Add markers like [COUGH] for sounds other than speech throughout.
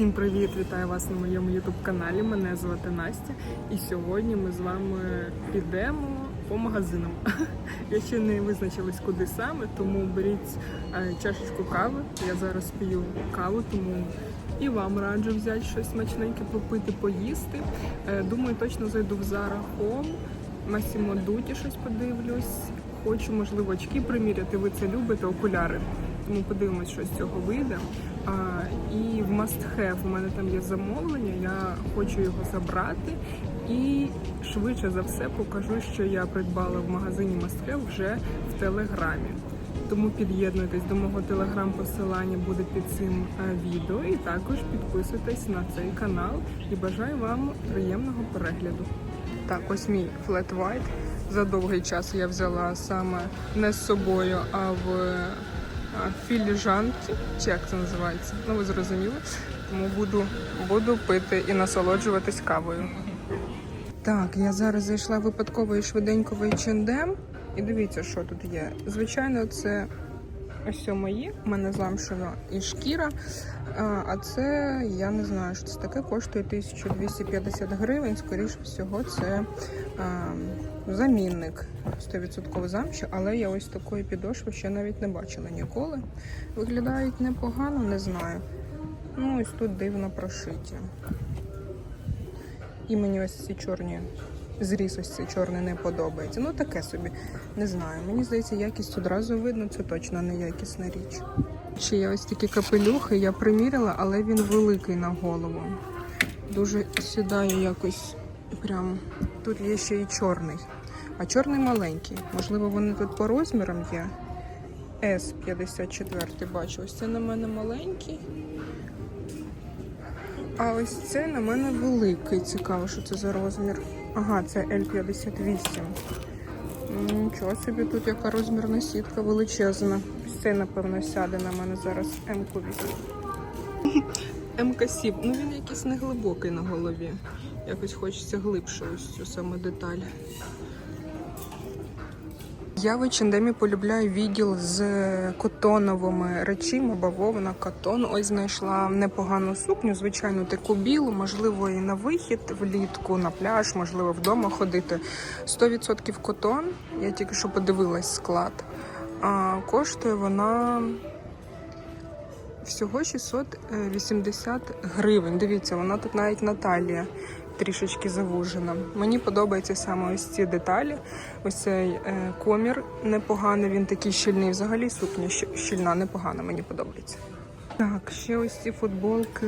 Всім привіт! Вітаю вас на моєму youtube каналі. Мене звати Настя. І сьогодні ми з вами підемо по магазинам. [LAUGHS] Я ще не визначилась куди саме, тому беріть е, чашечку кави. Я зараз п'ю каву, тому і вам раджу взяти щось смачненьке, попити, поїсти. Е, Думаю, точно зайду в Zara Home. Massimo Dutti щось подивлюсь. Хочу, можливо, очки приміряти. Ви це любите, окуляри. Тому подивимось, що з цього вийде. А, і в Must Have у мене там є замовлення, я хочу його забрати. І швидше за все покажу, що я придбала в магазині Must Have вже в Телеграмі. Тому під'єднуйтесь до мого телеграм-посилання буде під цим е, відео. І також підписуйтесь на цей канал і бажаю вам приємного перегляду. Так, ось мій Flat White. За довгий час я взяла саме не з собою, а в а, філіжанці, чи як це називається? Ну ви зрозуміли. Тому буду, буду пити і насолоджуватись кавою. Так, я зараз зайшла випадково і швиденько в. І дивіться, що тут є. Звичайно, це ось мої. У мене замшева і шкіра. А, це я не знаю, що це таке. Коштує 1250 гривень. Скоріше всього, це а, замінник 100% замші, але я ось такої підошви ще навіть не бачила ніколи. Виглядають непогано, не знаю. Ну, ось тут дивно прошиті. І мені ось ці чорні зріз ось цей чорний не подобається. Ну таке собі. Не знаю. Мені здається, якість одразу видно, це точно не якісна річ. Чи є ось такі капелюхи, я приміряла, але він великий на голову. Дуже сідає якось прям. Тут є ще і чорний. А чорний маленький. Можливо, вони тут по розмірам є. С54 бачу. Ось це на мене маленький. А ось це на мене великий. Цікаво, що це за розмір. Ага, це L58. Нічого собі, тут яка розмірна сітка величезна. Це, напевно, сяде на мене зараз М-ку візьму. [LAUGHS] МК Сіп. Ну він якийсь неглибокий на голові. Якось хочеться глибше ось цю саме деталь. Я в H&M полюбляю відділ з котоновими речима, бавовна, котон. Ось знайшла непогану сукню, звичайно, таку білу, можливо, і на вихід влітку, на пляж, можливо, вдома ходити. 100% котон. Я тільки що подивилась склад. А коштує вона всього 680 гривень. Дивіться, вона тут навіть на талії трішечки завужена. Мені подобаються саме ось ці деталі. Ось цей е, комір непоганий, він такий щільний. Взагалі сукня щільна, непогана, мені подобається. Так, ще ось ці футболки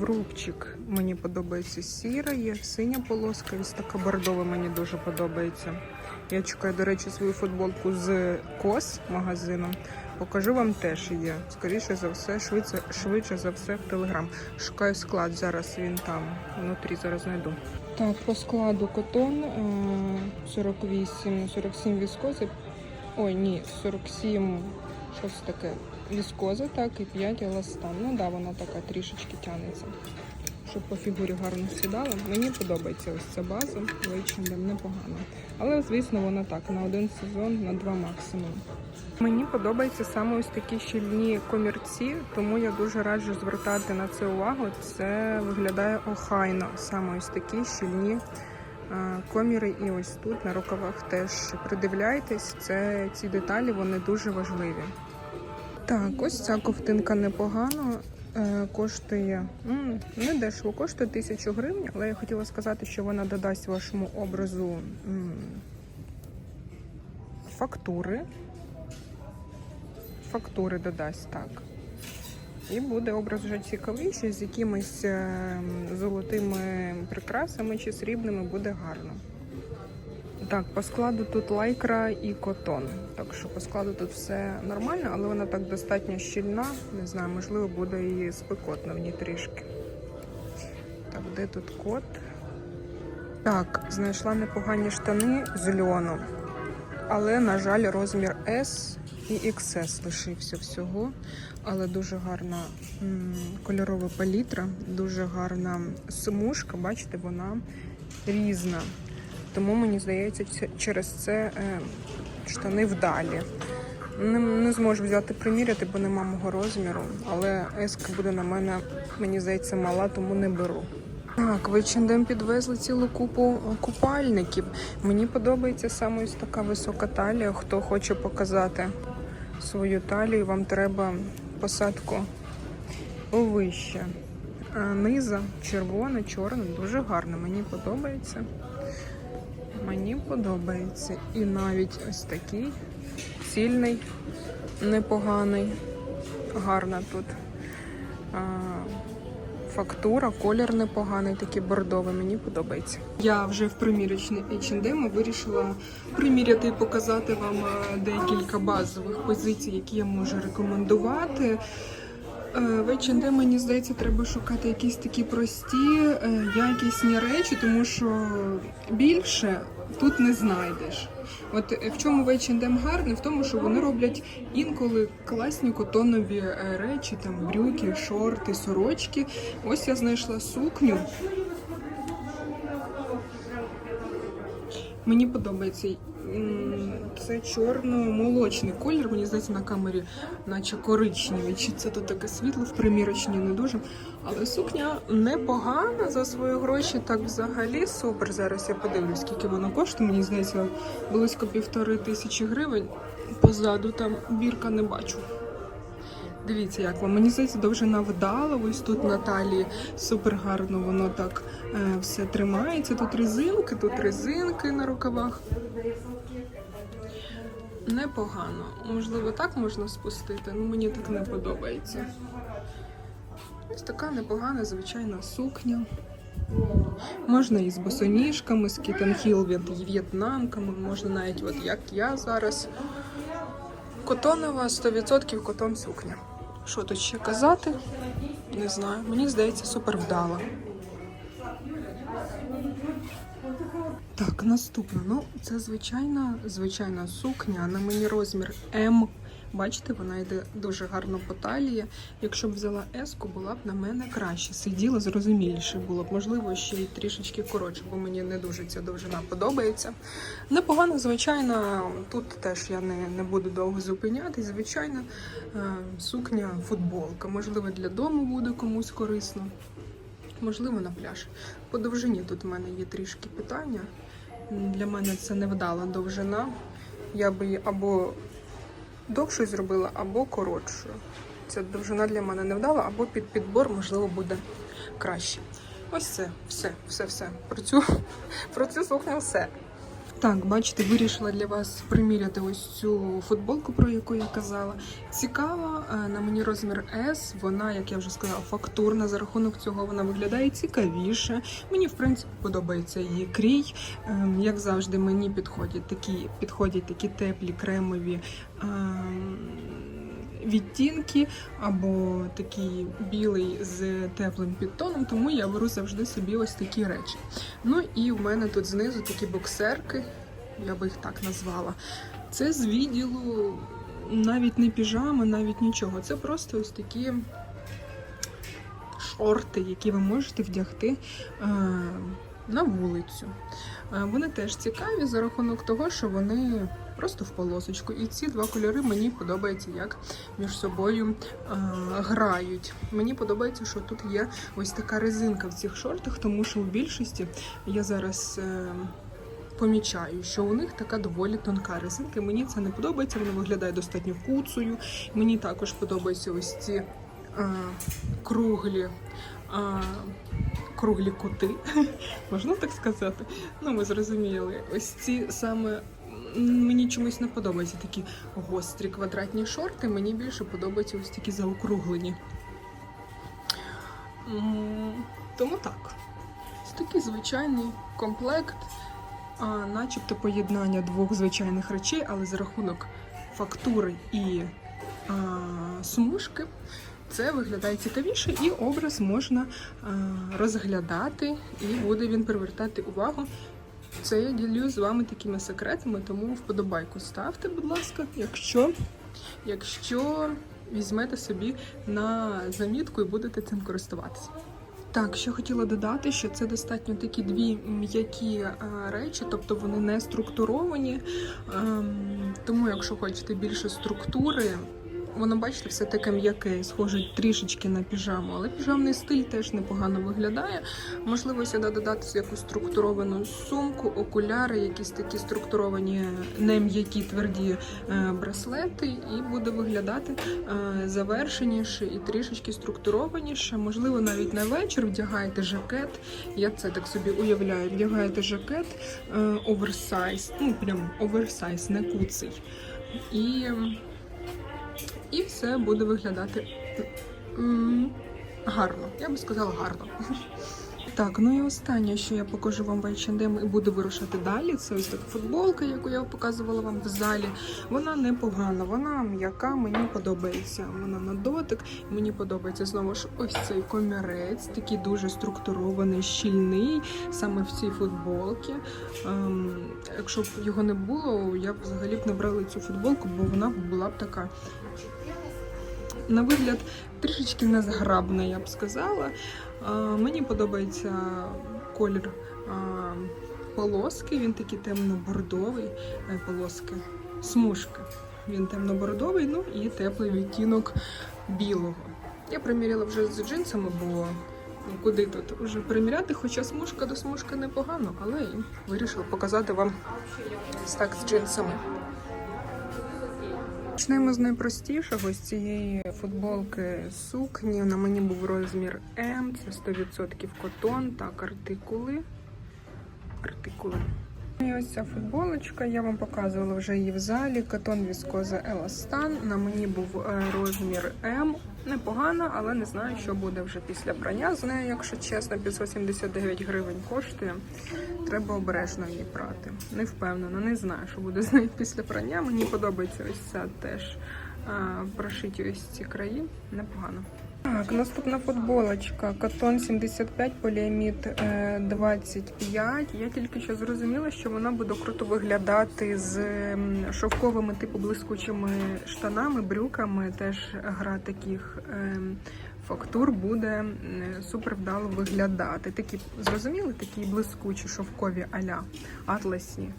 в рубчик. Мені подобається сіра, є синя полоска, ось така бордова мені дуже подобається. Я чекаю, до речі, свою футболку з кос магазину. Покажу вам теж є. Скоріше за все, швидше, швидше за все в телеграм. Шукаю склад. Зараз він там внутрі зараз знайду. Так, по складу котон е, 48, 47 віскози. Ой, ні, 47, щось таке. Віскоза, так, і 5 еластан. Ну да, вона така трішечки тягнеться. Щоб по фігурі гарно сідала. Мені подобається ось ця база, H&M непогано. Але, звісно, вона так, на один сезон, на два максимум. Мені подобаються саме ось такі щільні комірці, тому я дуже раджу звертати на це увагу. Це виглядає охайно. Саме ось такі щільні е, коміри. І ось тут на рукавах теж придивляйтесь. Це ці деталі вони дуже важливі. Так, ось ця ковтинка непогано. Е, Коштує не дешево, коштує тисячу гривень, але я хотіла сказати, що вона додасть вашому образу фактури. Фактури додасть так. І буде образ вже цікавіший, з якимись е, золотими прикрасами чи срібними буде гарно. Так, по складу тут лайкра і котон. Так що по складу тут все нормально, але вона так достатньо щільна. Не знаю, можливо, буде і спекотно в ній трішки. Так, де тут кот? Так, знайшла непогані штани з льону. Але, на жаль, розмір S і XS лишився всього. Але дуже гарна кольорова палітра, дуже гарна смужка. Бачите, вона різна. Тому мені здається, через це е, штани вдалі. Не, не зможу взяти приміряти, бо нема мого розміру. Але еска буде на мене, мені здається, мала, тому не беру. Так, в H&M підвезли цілу купу купальників. Мені подобається саме ось така висока талія. Хто хоче показати свою талію, вам треба посадку вище. А Низа червона, чорна, дуже гарно. Мені подобається. Мені подобається. І навіть ось такий цільний, непоганий, гарна тут. А, Фактура, колір непоганий, такий бордовий, мені подобається. Я вже в примірочний H&M вирішила приміряти і показати вам декілька базових позицій, які я можу рекомендувати. Е, В мені здається, треба шукати якісь такі прості, е, якісні речі, тому що більше тут не знайдеш. От в чому H&M гарне, в тому, що вони роблять інколи класні котонові е, речі, там брюки, шорти, сорочки. Ось я знайшла сукню. Мені подобається. Це чорно-молочний колір, мені здається, на камері, наче коричневий. Чи це тут таке світло в примірочні не дуже. Але сукня непогана за свої гроші. Так взагалі супер. Зараз я подивлюсь, скільки воно коштує. Мені здається, близько півтори тисячі гривень. Позаду там бірка не бачу. Дивіться, як вам. Мені здається, довжина вдала. Ось тут на талії супер гарно воно так е, все тримається. Тут резинки, тут резинки на рукавах. Непогано. Можливо, так можна спустити, ну мені так не подобається. Ось така непогана звичайна сукня. Можна і з босоніжками, з кітенхіл в'єтнамками, можна навіть, от як я зараз. Котонова 100% котон сукня. Що тут ще казати? Не знаю. Мені здається, супер вдало. Так, наступна. Ну, це звичайна, звичайна сукня. На мені розмір М. Бачите, вона йде дуже гарно по талії. Якщо б взяла еску, була б на мене краще. Сиділа зрозуміліше було б. Можливо, ще й трішечки коротше, бо мені не дуже ця довжина подобається. Непогано, звичайно, тут теж я не, не буду довго зупинятись. Звичайна е, сукня, футболка. Можливо, для дому буде комусь корисно. Можливо, на пляж. По довжині тут в мене є трішки питання. Для мене це невдала довжина. Я би або довшою зробила, або коротшою. Ця довжина для мене не вдала, або під підбор, можливо, буде краще. Ось це, все, все, все. Про цю, [LAUGHS] про цю сукню все. Так, бачите, вирішила для вас приміряти ось цю футболку, про яку я казала. Цікава, е, на мені розмір S, вона, як я вже сказала, фактурна. За рахунок цього вона виглядає цікавіше. Мені, в принципі, подобається її крій. Ем, Як завжди, мені підходять такі, підходять такі теплі кремові. Відтінки або такий білий з теплим підтоном, тому я беру завжди собі ось такі речі. Ну і в мене тут знизу такі боксерки, я би їх так назвала. Це з відділу навіть не піжами, навіть нічого. Це просто ось такі шорти, які ви можете вдягти е, на вулицю. Е, Вони теж цікаві за рахунок того, що вони просто в полосочку. І ці два кольори мені подобається, як між собою е, грають. Мені подобається, що тут є ось така резинка в цих шортах, тому що в більшості я зараз. Е, Помічаю, що у них така доволі тонка резинка. Мені це не подобається, вона виглядає достатньо куцею. Мені також подобаються ось ці е, круглі, е, круглі кути, [LAUGHS] можна так сказати. Ну, ви зрозуміли, ось ці саме мені чомусь не подобаються такі гострі квадратні шорти. Мені більше подобаються ось такі заокруглені. Тому так. Це такий звичайний комплект, а, начебто поєднання двох звичайних речей, але за рахунок фактури і а, смужки це виглядає цікавіше, і образ можна а, розглядати, і буде він привертати увагу. Це я ділюсь з вами такими секретами, тому вподобайку ставте, будь ласка, якщо, якщо візьмете собі на замітку і будете цим користуватися. Так, ще хотіла додати, що це достатньо такі дві м'які е, речі, тобто вони не структуровані. Ем, тому, якщо хочете більше структури, воно, бачите, все таке м'яке, схоже трішечки на піжаму, але піжамний стиль теж непогано виглядає. Можливо, сюди додати якусь структуровану сумку, окуляри, якісь такі структуровані, не м'які тверді е, браслети, і буде виглядати е, завершеніше і трішечки структурованіше. Можливо, навіть на вечір вдягаєте жакет. Я це так собі уявляю. Вдягаєте жакет е, оверсайз, ну прям оверсайз, не куций. І, і все буде виглядати гарно. Я би сказала гарно. Так, ну і останнє, що я покажу вам в H&M і буду вирушати далі. Це ось така футболка, яку я показувала вам в залі. Вона непогана, вона м'яка, мені подобається. Вона на дотик. Мені подобається знову ж ось цей комірець, такий дуже структурований, щільний, саме в цій футболці. Ем, якщо б його не було, я б взагалі б не брала цю футболку, бо вона була б така. На вигляд трішечки незграбна, я б сказала. Мені подобається колір полоски, він такий темно-бордовий, е, полоски, смужки. Він темно-бордовий, ну і теплий відтінок білого. Я приміряла вже з джинсами, бо ну, куди тут вже приміряти, хоча смужка до смужки непогано, але вирішила показати вам так з джинсами. Почнемо з найпростішого з цієї футболки сукні. На мені був розмір М, це 100% котон, так, артикули. Артикули. І ось ця футболочка, я вам показувала вже її в залі. Катон віскоза Еластан. На мені був е, розмір М. Непогано, але не знаю, що буде вже після прання з нею, якщо чесно, 579 гривень коштує. Треба обережно її прати. Не впевнена, не знаю, що буде з нею після прання. Мені подобається ось ця теж а, прошиті ось ці краї. Непогано. Так, наступна футболочка. Катон 75, поліамід е, 25. Я тільки що зрозуміла, що вона буде круто виглядати з шовковими типу блискучими штанами, брюками. Теж гра таких е, фактур буде супер вдало виглядати. Такі зрозуміли, такі блискучі шовкові аля атласні.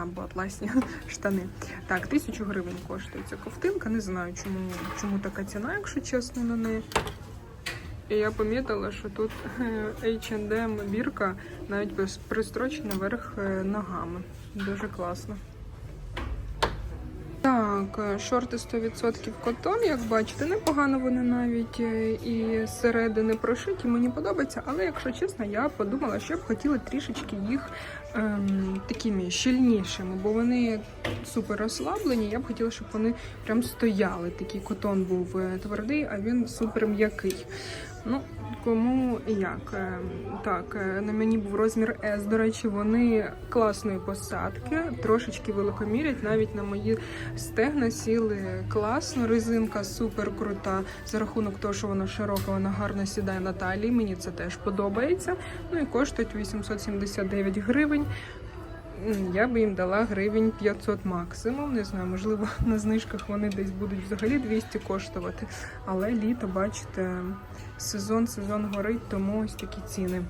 Або атласні [LAUGHS] штани. Так, тисячу гривень коштує ця ковтинка. Не знаю, чому, чому така ціна, якщо чесно, на неї. І я помітила, що тут е, H&M бірка навіть пристрочена верх е, ногами. Дуже класно. Так, е, шорти 100% котон, як бачите, непогано вони навіть е, і зсередини прошиті, мені подобається, але якщо чесно, я подумала, що б хотіла трішечки їх ем, такими щільнішими, бо вони супер розслаблені. Я б хотіла, щоб вони прям стояли. Такий котон був е, твердий, а він супер м'який. Ну, кому як. Е, Так, е, на мені був розмір S. До речі, вони класної посадки, трошечки великомірять. Навіть на мої стегна сіли класно. Резинка супер крута. За рахунок того, що вона широка, вона гарно сідає на талії. Мені це теж подобається. Ну і коштують 879 гривень. Я би їм дала гривень 500 максимум. Не знаю, можливо, [LAUGHS] на знижках вони десь будуть взагалі 200 коштувати. Але літо, бачите, сезон, сезон горить, тому ось такі ціни.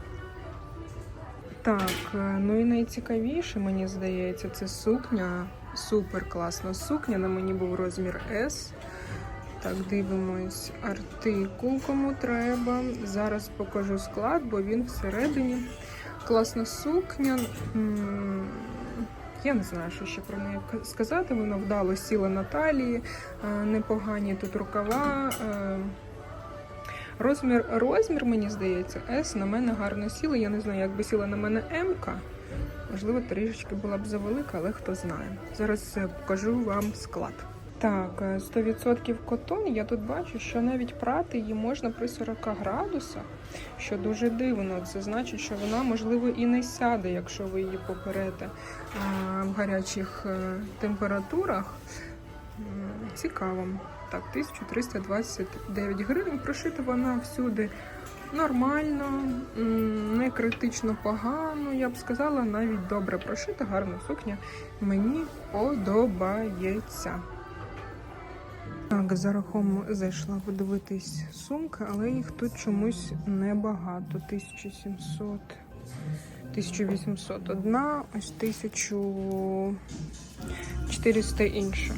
Так, е, ну і найцікавіше, мені здається, це сукня. Супер класна сукня. На мені був розмір S. Так, дивимось артикул, кому треба. Зараз покажу склад, бо він всередині. Класна сукня. Я не знаю, що ще про неї сказати. Вона вдало сіла на талії, е, непогані тут рукава. е, Розмір, розмір, мені здається, S на мене гарно сіла. Я не знаю, як би сіла на мене М. Можливо, трішечки була б завелика, але хто знає. Зараз е, покажу вам склад. Так, е, 100% котон. Я тут бачу, що навіть прати її можна при 40 градусах, що дуже дивно. Це значить, що вона, можливо, і не сяде, якщо ви її поперете а, в гарячих е, температурах. Цікаво. Так, 1329 гривень. Прошита вона всюди нормально, не критично погано. Я б сказала, навіть добре прошита, гарна сукня. Мені подобається. Так, за рахом зайшла подивитись сумки, але їх тут чомусь небагато. 1700, 1800 одна, ось 1400 інша.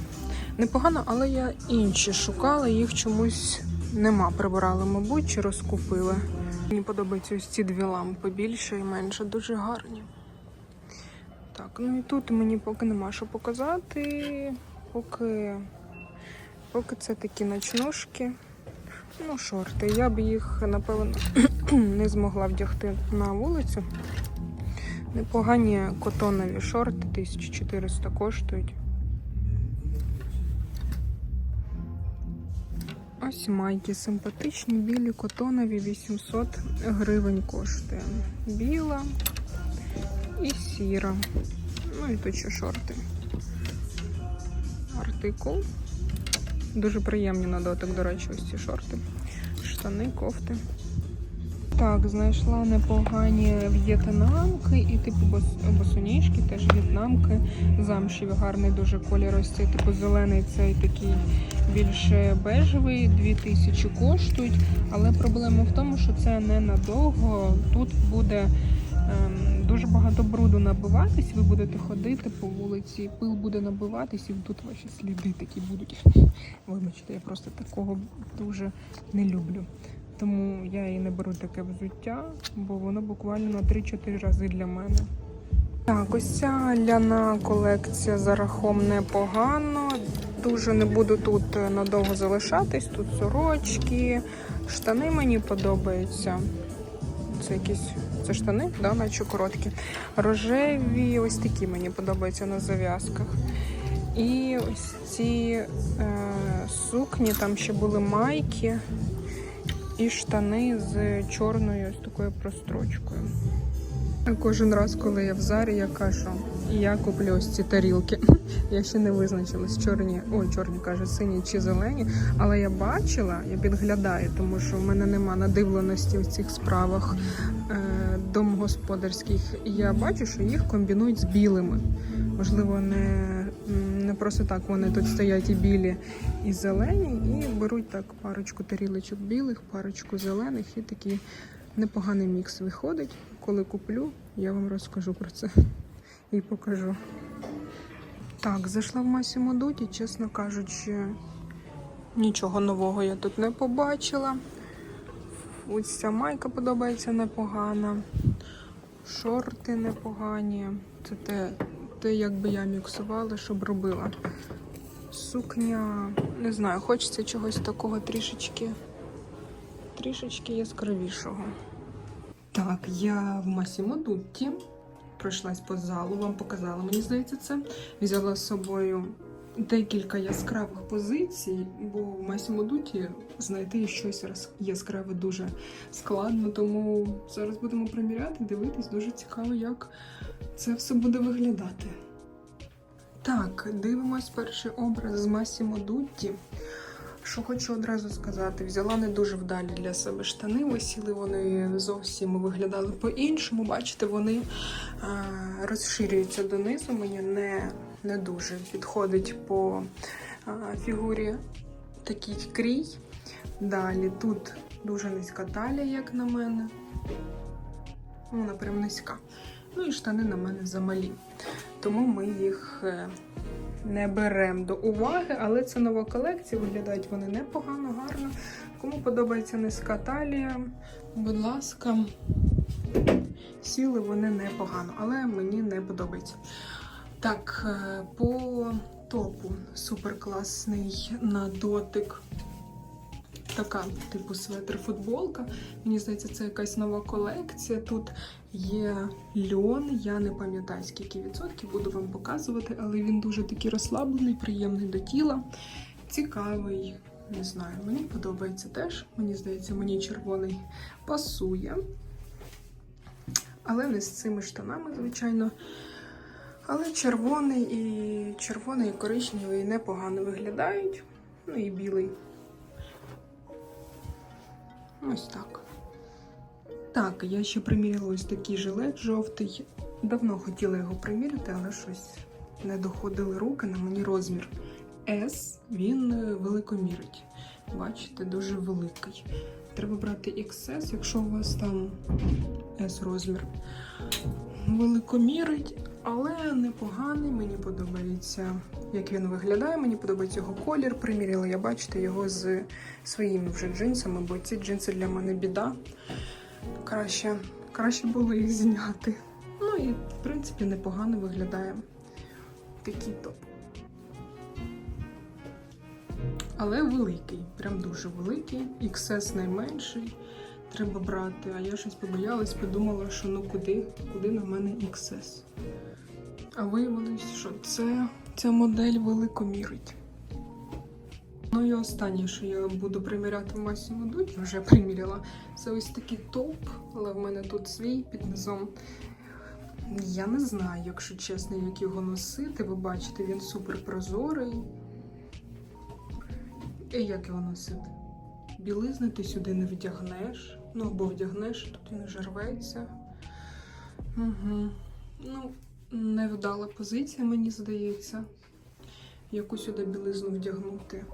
Непогано, але я інші шукала, їх чомусь нема. Прибирали, мабуть, чи розкупили. Мені подобаються ось ці дві лампи більше і менше, дуже гарні. Так, ну і тут мені поки нема що показати. Поки, поки це такі ночнушки. Ну, шорти. Я б їх, напевно, [CLEARS THROAT] не змогла вдягти на вулицю. Непогані котонові шорти, 1400 коштують. Ось майки симпатичні, білі, котонові, 800 гривень коштує. Біла і сіра. Ну і тут ще шорти. Артикул. Дуже приємні на дотик, до речі, ось ці шорти. Штани, кофти. Так, знайшла непогані в'єтнамки і типу бос- босоніжки, теж в'єтнамки. Замшеві, гарний дуже колір. Ось цей типу зелений, цей такий більше бежевий, 2000 коштують. Але проблема в тому, що це ненадовго. Тут буде ем, дуже багато бруду набиватись, ви будете ходити по вулиці, пил буде набиватись, і тут ваші сліди такі будуть. [LAUGHS] Вибачте, я просто такого дуже не люблю. Тому я і не беру таке взуття, бо воно буквально на 3-4 рази для мене. Так, ось ця ляна колекція за рахом непогано. Дуже не буду тут е, надовго залишатись. Тут сорочки, штани мені подобаються. Це якісь це штани, да, наче короткі. Рожеві, ось такі мені подобаються на зав'язках. І ось ці е, сукні, там ще були майки і штани з чорною ось такою прострочкою. Кожен раз, коли я в зарі, я кажу, я куплю ось ці тарілки. [LAUGHS] Я ще не визначилась, чорні, ой, чорні каже, сині чи зелені. Але я бачила, я підглядаю, тому що в мене нема надивленості в цих справах е, домогосподарських. І я бачу, що їх комбінують з білими. Можливо, не, не просто так вони тут стоять і білі, і зелені, і беруть так парочку тарілочок білих, парочку зелених, і такий непоганий мікс виходить. Коли куплю, я вам розкажу про це і покажу. Так, зайшла в Масімо Дуті, чесно кажучи, нічого нового я тут не побачила. Ось ця майка подобається непогана. Шорти непогані. Це те, те, як би я міксувала, щоб робила. Сукня, не знаю, хочеться чогось такого трішечки, трішечки яскравішого. Так, я в Масімо Дутті пройшлась по залу, вам показала, мені здається, це. Взяла з собою декілька яскравих позицій, бо в Масімо Дуті знайти щось яскраве дуже складно. Тому зараз будемо приміряти, дивитись. Дуже цікаво, як це все буде виглядати. Так, дивимось перший образ з Масімо Дутті. Що хочу одразу сказати, взяла не дуже вдалі для себе штани. Висіли вони зовсім виглядали по-іншому. Бачите, вони а, розширюються донизу. Мені не, не дуже підходить по а, фігурі такий крій. Далі тут дуже низька талія, як на мене. Ну, Вона прям низька. Ну і штани на мене замалі. Тому ми їх е, не беремо до уваги, але це нова колекція. Виглядають вони непогано, гарно. Кому подобається низька талія, будь ласка, сіли вони непогано, але мені не подобається. Так, е, по топу суперкласний на дотик. Така, типу, светр футболка. Мені здається, це якась нова колекція. Тут є льон, я не пам'ятаю, скільки відсотків, буду вам показувати, але він дуже такий розслаблений, приємний до тіла. Цікавий, не знаю, мені подобається теж. Мені здається, мені червоний пасує. Але не з цими штанами, звичайно. Але червоний і червоний і коричневий непогано виглядають. Ну і білий. Ось так. Так, я ще приміряла ось такий жилет жовтий. Давно хотіла його приміряти, але щось не доходили руки на мені розмір S, він е, великомірить. Бачите, дуже великий. Треба брати XS, якщо у вас там S розмір. Великомірить, але непоганий. Мені подобається, як він виглядає. Мені подобається його колір. Приміряла я, бачите, його з своїми вже джинсами, бо ці джинси для мене біда. Краще, краще було їх зняти. Ну і в принципі непогано виглядає такий топ. Але великий, прям дуже великий. XS найменший. Треба брати. А я щось побоялась, подумала, що ну куди, куди на мене XS. А виявилось, що це ця модель великомірить. Ну і останнє, що я буду приміряти в масі модуть, вже приміряла. Це ось такий топ, але в мене тут свій під низом. Я не знаю, якщо чесно, як його носити. Ви бачите, він супер прозорий. І як його носити? Білизни ти сюди не вдягнеш. Ну, або вдягнеш, тут він вже рветься. Угу. Ну, невдала позиція, мені здається. Яку сюди білизну вдягнути.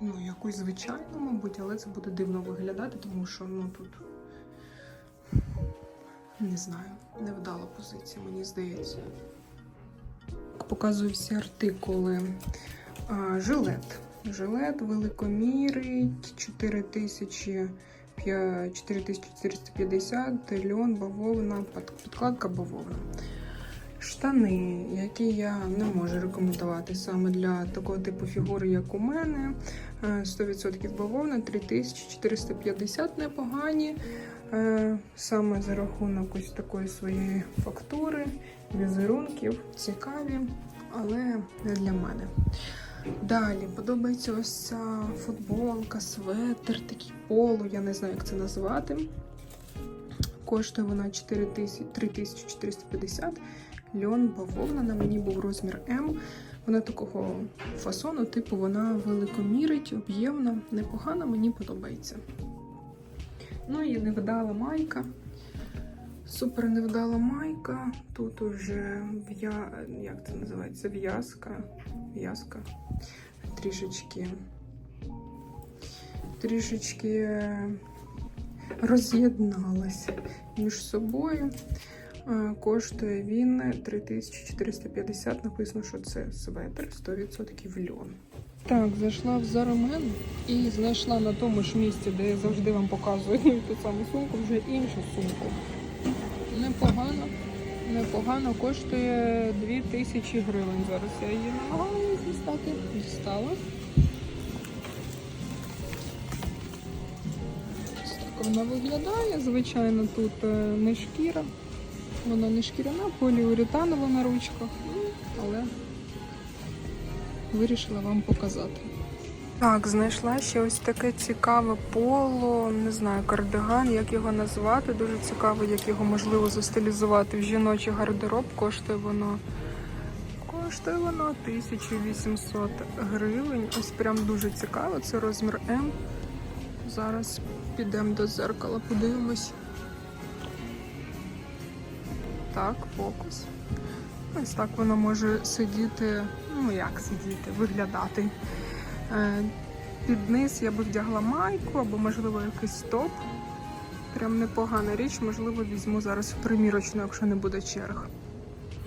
Ну, якусь звичайну, мабуть, але це буде дивно виглядати, тому що ну тут не знаю, невдала позиція, мені здається. Показую всі артикули. А, жилет. Жилет великомірить 4000 4450, льон, бавовна, підкладка бавовна. Штани, які я не можу рекомендувати саме для такого типу фігури, як у мене. Е, 100% бавовна, 3450 непогані. Е, Саме за рахунок ось такої своєї фактури, візерунків, цікаві, але не для мене. Далі подобається ось ця футболка, светр, такий поло, я не знаю, як це назвати. Коштує вона 4000 3450. Льон бавовна, на мені був розмір М. Вона такого фасону, типу, вона великомірить, об'ємна, непогана, мені подобається. Ну і невдала майка. Супер невдала майка. Тут уже в'я... як це називається? В'язка. В'язка. Трішечки. Трішечки роз'єдналася між собою. Е, Коштує він 3450. Написано, що це светр 100% льон. Так, зайшла в Заромен і знайшла на тому ж місці, де я завжди вам показую [LAUGHS] ту саму сумку, вже іншу сумку. Непогано, непогано коштує 2000 гривень. Зараз я її намагаюся дістати. Дістала. Ось так вона виглядає. Звичайно, тут е, не шкіра. Вона не шкіряна, поліуретанова на ручках, але вирішила вам показати. Так, знайшла ще ось таке цікаве поло, не знаю, кардиган, як його назвати. Дуже цікаво, як його можливо застилізувати в жіночий гардероб. Коштує воно коштує воно 1800 гривень. Ось прям дуже цікаво. Це розмір М. Зараз підемо до зеркала, подивимось. Так, фокус. Ось так воно може сидіти, ну як сидіти, виглядати. Е, Під низ я би вдягла майку або, можливо, якийсь топ. Прям непогана річ, можливо, візьму зараз в примірочну, якщо не буде черг.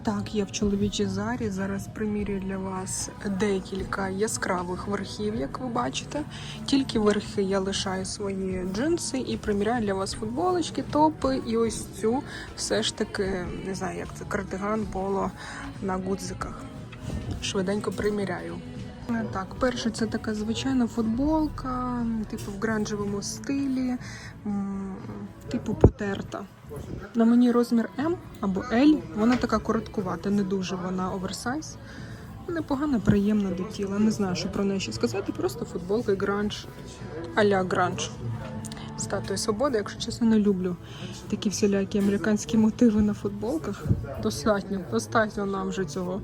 Так, я в чоловічій зарі. Зараз примірюю для вас декілька яскравих верхів, як ви бачите. Тільки верхи я лишаю свої джинси і приміряю для вас футболочки, топи і ось цю все ж таки, не знаю, як це кардиган, поло на гудзиках. Швиденько приміряю. Так, перше, це така звичайна футболка, типу в гранжевому стилі, типу потерта. На мені розмір М або L, вона така короткувата, не дуже вона оверсайз. Непогана, приємна до тіла. Не знаю, що про неї ще сказати. Просто футболка гранж а-ля гранж. Статуї свободи, якщо чесно, не люблю такі всілякі американські мотиви на футболках. Достатньо, достатньо нам вже цього.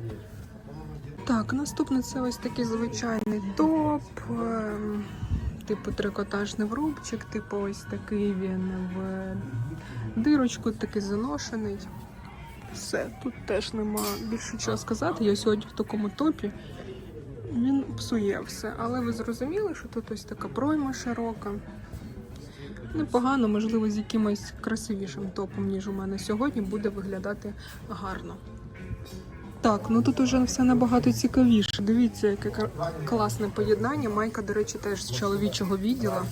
Так, наступне це ось такий звичайний топ, ем, типу трикотажний врубчик, типу ось такий він в дирочку, такий заношений. Все, тут теж нема більше чого сказати. Я сьогодні в такому топі. він псує все. Але ви зрозуміли, що тут ось така пройма широка. Непогано, можливо, з якимось красивішим топом, ніж у мене сьогодні, буде виглядати гарно. Так, ну тут уже все набагато цікавіше. Дивіться, яке класне поєднання. Майка, до речі, теж з чоловічого відділа.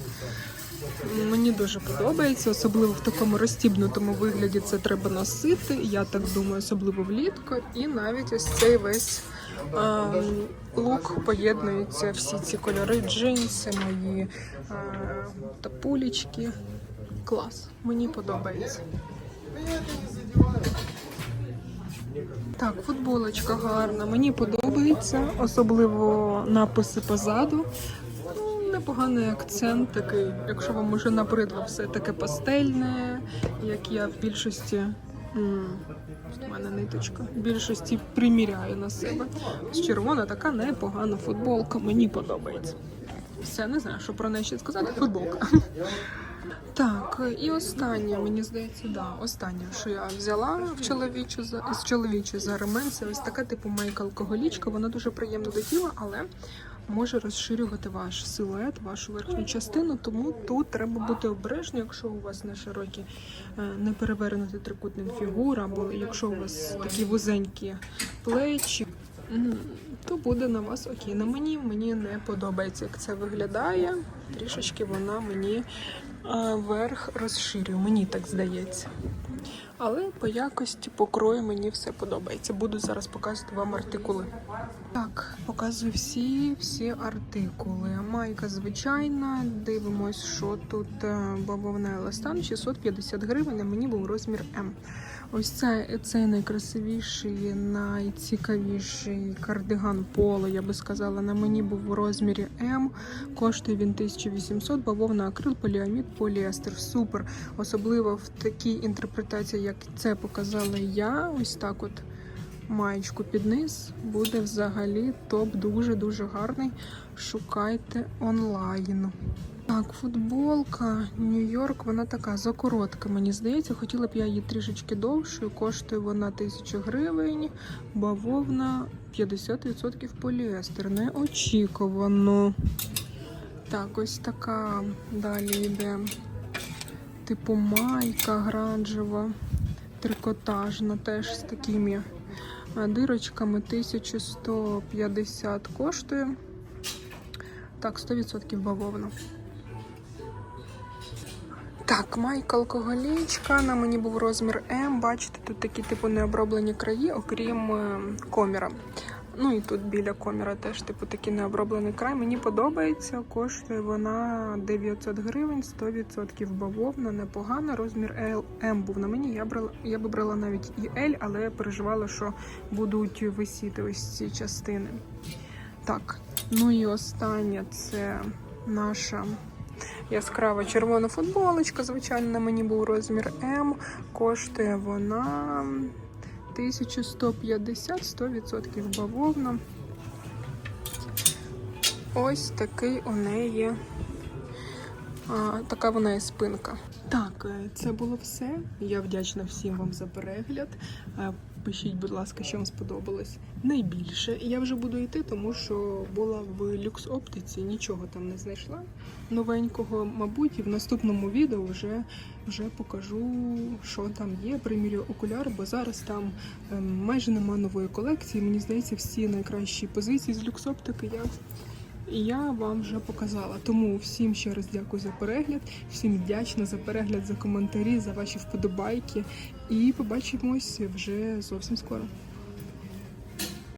Мені дуже подобається, особливо в такому розстібнутому вигляді це треба носити. Я так думаю, особливо влітку. І навіть ось цей весь а, лук поєднуються всі ці кольори, джинси, мої а, тапулечки. Клас, мені подобається. Так, футболочка гарна, мені подобається, особливо написи позаду. Непоганий акцент такий, якщо вам уже набридло все таке пастельне, як я в більшості. У мене ниточка. В більшості приміряю на себе. Ось червона така непогана футболка. Мені подобається. Все, не знаю, що про неї ще сказати. Футболка. Так, і останнє, мені здається, да, останнє, що я взяла в чоловічу з чоловічої за ремень, це ось така типу майка алкоголічка. Вона дуже приємна до тіла, але може розширювати ваш силует, вашу верхню частину. Тому тут треба бути обережним, якщо у вас не широкі, е, не перевернути трикутник фігура, або якщо у вас такі вузенькі плечі. То буде на вас окей. На мені мені не подобається, як це виглядає. Трішечки вона мені верх розширюю, мені так здається. Але по якості, по крою мені все подобається. Буду зараз показувати вам артикули. Так, показую всі всі артикули. Майка звичайна. Дивимось, що тут е, бавовна еластан 650 гривень, а мені був розмір М. Ось це, це найкрасивіший, найцікавіший кардиган поло, я би сказала. На мені був в розмірі М. Коштує він 1800, бавовна акрил, поліамід, поліестер. Супер. Особливо в такій інтерпретації, як це показала я. Ось так от маєчку під низ. Буде взагалі топ дуже-дуже гарний. Шукайте онлайн. Так, футболка Нью-Йорк, вона така закоротка, мені здається. Хотіла б я її трішечки довшою. Коштує вона 1000 гривень. Бавовна 50% поліестер. Неочікувано. Так, ось така далі йде. Типу майка гранжева, трикотажна, теж з такими дирочками 1150 коштує. Так, 100% бавовна. Так, майка алкоголічка. На мені був розмір М. Бачите, тут такі типу необроблені краї, окрім е, коміра. Ну і тут біля коміра теж типу такий необроблений край. Мені подобається. Коштує вона 900 гривень, 100% бавовна, непогана. Розмір L, М був на мені. Я брала, я би брала навіть і L, але я переживала, що будуть висіти ось ці частини. Так, ну і останнє це наша яскрава червона футболочка. Звичайно, на мені був розмір М. Коштує вона 1150, 100% бавовна. Ось такий у неї. А, така вона і спинка. Так, е, це було все. Я вдячна всім вам за перегляд. Пишіть, будь ласка, що вам сподобалось найбільше. Я вже буду йти, тому що була в люкс оптиці, нічого там не знайшла новенького. Мабуть, і в наступному відео вже, вже покажу, що там є. Примірю окуляр, бо зараз там ем, майже нема нової колекції. Мені здається, всі найкращі позиції з люкс оптики я я вам вже показала. Тому всім ще раз дякую за перегляд, всім вдячна за перегляд, за коментарі, за ваші вподобайки. І побачимось вже зовсім скоро.